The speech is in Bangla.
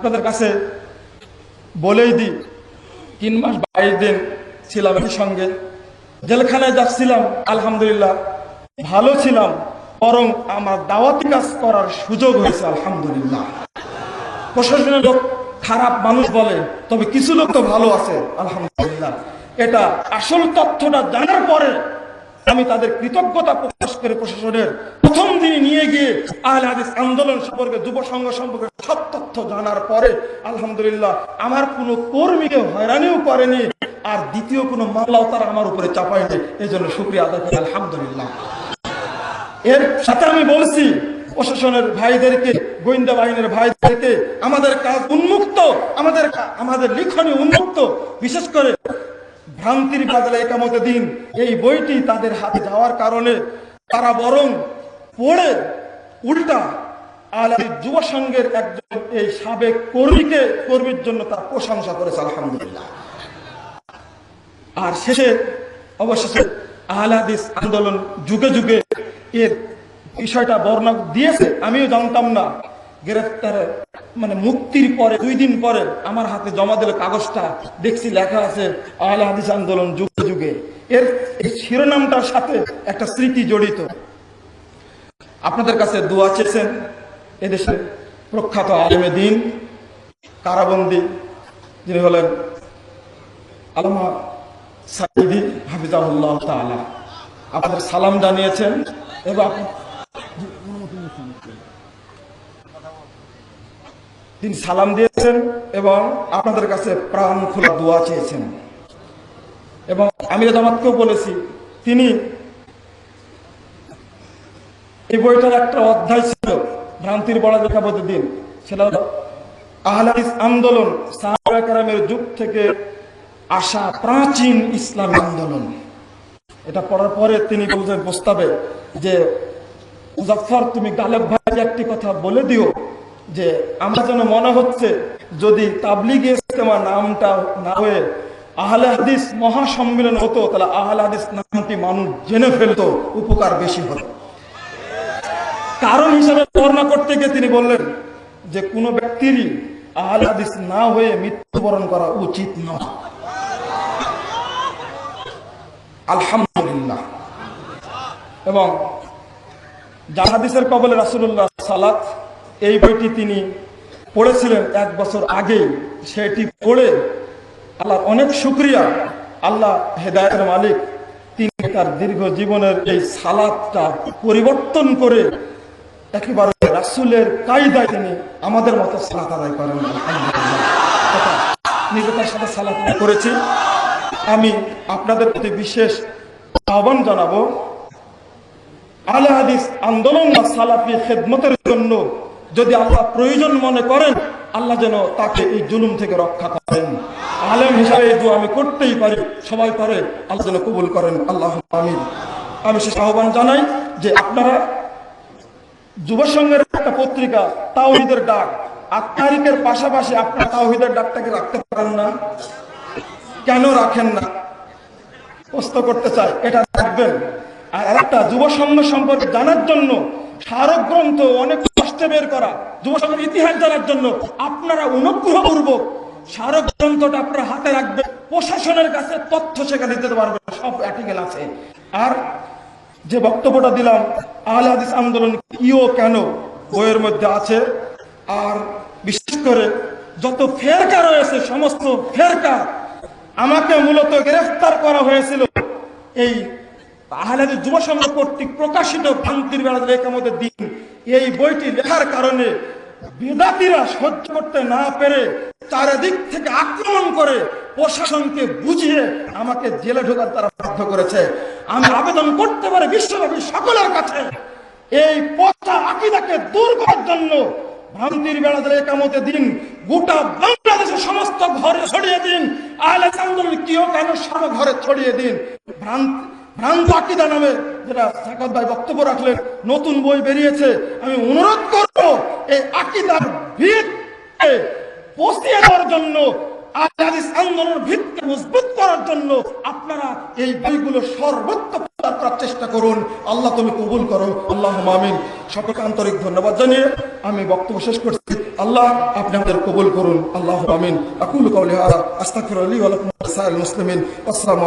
আপনাদের কাছে বলেই দিই, তিন মাস বাইশ দিন ছিলাম এর সঙ্গে জেলখানায় যাচ্ছিলাম, আলহামদুলিল্লাহ, ভালো ছিলাম, বরং আমার দাওয়াতি কাজ করার সুযোগ হয়েছে, আলহামদুলিল্লাহ। প্রশাসনের লোক খারাপ মানুষ বলে, তবে কিছু লোক তো ভালো আছে, আলহামদুলিল্লাহ। এটা আসল তথ্যটা জানার পরে আমি তাদের কৃতজ্ঞতা প্রকাশ করে প্রশাসনের প্রথম দিন নিয়ে গিয়ে আহলে হাদিস আন্দোলন সম্পর্কে, যুব সংঘ সম্পর্কে সব তথ্য জানার পরে, আলহামদুলিল্লাহ, আমার কোনো কর্মীকে হয়রানিও করেনি, আর দ্বিতীয় কোনো মামলাও তারা আমার উপরে চাপায়নি। এই জন্য শুক্রিয়া আদায় করি, আলহামদুলিল্লাহ। এর সাথে আমি বলছি, প্রশাসনের ভাইদেরকে, গোয়েন্দা বাহিনীর ভাইদেরকে, আমাদের কাজ উন্মুক্ত, আমাদের আমাদের লিখনী উন্মুক্ত, বিশেষ করে ভ্রান্তির বাদলে একামত দিন, এই বইটি তাদের হাতে যাওয়ার কারণে তারা বরং পড়ে, উল্টা আলী যুব সংঘের একজন এই সাবেক কর্মীকে, কর্মীর জন্য তার প্রশংসা করেছে, আলহামদুলিল্লাহ। আর শেষে, অবশেষে আহলাদিস আন্দোলন যুগে যুগে এর বিষয়টা বর্ণনা দিয়েছে। আমিও জানতাম না গ্রেফতার মানে মুক্তির পরে, দুই দিন পরে আমার হাতে জমা দিল কাগজটা। দেখছি লেখা আছে আহলে হাদিস আন্দোলন যুগে যুগে। এর এই শিরোনামটার সাথে একটা স্মৃতি জড়িত। আপনাদের কাছে দোয়া চেয়েছেন এদেশে প্রখ্যাত আলেমে দিন, কারাবন্দী যিনি হলেন আলমা সাইদি হাফিজাহুল্লাহ তাআলা। আপনাদের সালাম জানিয়েছেন এবং তিনি সালাম দিয়েছেন এবং আপনাদের কাছে প্রাণ খোলা দোয়া চেয়েছেন। এবং আমি জামাতকেও বলেছি, তিনি এই বইটার একটা অধ্যায় ছিল ভ্রান্তির বড় লেখা দিন। সেটা হলো আহলাদিস আন্দোলন সাহাবাহামের যুগ থেকে আসা প্রাচীন ইসলাম আন্দোলন। এটা পড়ার পরে তিনি বলছেন প্রস্তাবে যে, মুজাফফর, তুমি গালেব ভাই একটি কথা বলে দিও যে, আমার যেন মনে হচ্ছে যদি তাবলিগ ইস্তেমা নামটা না হয়ে আহলে হাদিস মহাসম্মেলন হতো, তাহলে আহলে হাদিস নামটি মানুষ জেনে ফেলতো, উপকার বেশি হতো। কারণ হিসাবে বর্ণনা করতে গিয়ে তিনি বললেন যে কোনো ব্যক্তিরই আহলে না হয়ে মৃত্যুবরণ করা উচিত নয়। আলহামদুলিল্লাহ। এবং জাহাদিসের কবলে রাসুল্লাহ সালাত, এই বইটি তিনি পড়েছিলেন এক বছর আগে সেটি পড়ে আল্লাহর অনেক শুক্রিয়া, আল্লাহ হেদায়তের মালিক, তিনি তার দীর্ঘ জীবনের এই সালাদটা পরিবর্তন করে একেবারে রাসুলের কায়দায় তিনি আমাদের মতো সালাত আদায় করেন নিরতার সাথে সালাত করেছি। আমি আপনাদের প্রতি বিশেষ আহ্বান জানাব আলে হাদিস আন্দোলন বা সালাফি খেদমতের জন্য যদি আল্লাহ প্রয়োজন মনে করেন, আল্লাহ যেন তাকে এই জুলুম থেকে রক্ষা করেন। আলেম হিসাবে এই আমি করতেই পারি, সবাই পারে, আল্লাহ যেন কবুল করেন। আল্লাহ আমিন। আমি শেষ আহ্বান জানাই যে আপনারা যুব সংঘের একটা পত্রিকা, তাওহিদের ডাক। আট তারিখের পাশাপাশি আপনারা তাওহিদের ডাকটাকে রাখতে পারেন না। কেন রাখেন না? প্রশ্ন করতে চাই, এটা রাখবেন। আর একটা যুব সংঘ সম্পর্কে জানার জন্য স্মারক গ্রন্থ অনেক কষ্টে বের করা যুব সংঘের ইতিহাস জানার জন্য আপনারা অনুগ্রহপূর্বক স্মারক গ্রন্থটা আপনারা হাতে রাখবেন। প্রশাসনের কাছে তথ্য সেখানে দিতে পারবেন, সব আর্টিকেল আছে। আর যে বক্তব্যটা দিলাম, আহলে হাদিস আন্দোলন কিও, কেন? বইয়ের মধ্যে আছে। আর বিশেষ করে যত ফেরকা রয়েছে, সমস্ত ফেরকা আমাকে মূলত গ্রেফতার করা হয়েছিল। এই আহলাদের যুব সংঘ কর্তৃক প্রকাশিত ভ্রান্তির বেড়া রেখামতের দিন। এই বইটি লেখার কারণে বেদাতিরা সহ্য করতে না পেরে চারিদিক থেকে আক্রমণ করে প্রশাসনকে বুঝিয়ে আমাকে জেলে ঢোকার তারা বাধ্য করেছে। আমি আবেদন করতে পারি বিশ্বব্যাপী সকলের কাছে। এই পচা আকিদাকে দূর করার জন্য ভ্রান্তির বেড়া দিলে একামতে দিন, গোটা বাংলাদেশের সমস্ত ঘরে ছড়িয়ে দিন, আহলে আন্দোলন কিও কেন সব ঘরে ছড়িয়ে দিন? ভ্রান্ত ভ্রান্ত আকিদা নামে যেটা সাকাত ভাই বক্তব্য রাখলেন, নতুন বই বেরিয়েছে। আমি অনুরোধ করব, এই আকিদার ভিত পচিয়ে দেওয়ার জন্য আজাদিস আন্দোলনের ভিত্তি মজবুত করার জন্য আপনারা এই বইগুলো সর্বোচ্চ প্রচার করার চেষ্টা করুন। আল্লাহ তুমি কবুল করো। আল্লাহ মামিন সকলকে আন্তরিক ধন্যবাদ জানিয়ে আমি বক্তব্য শেষ করছি। আল্লাহ আপনি আমাদের কবুল করুন। আল্লাহ মামিন আকুল কৌলিহারা হাদা। আলী ওয়া লাকুম মুসলিমিন। আসসালামু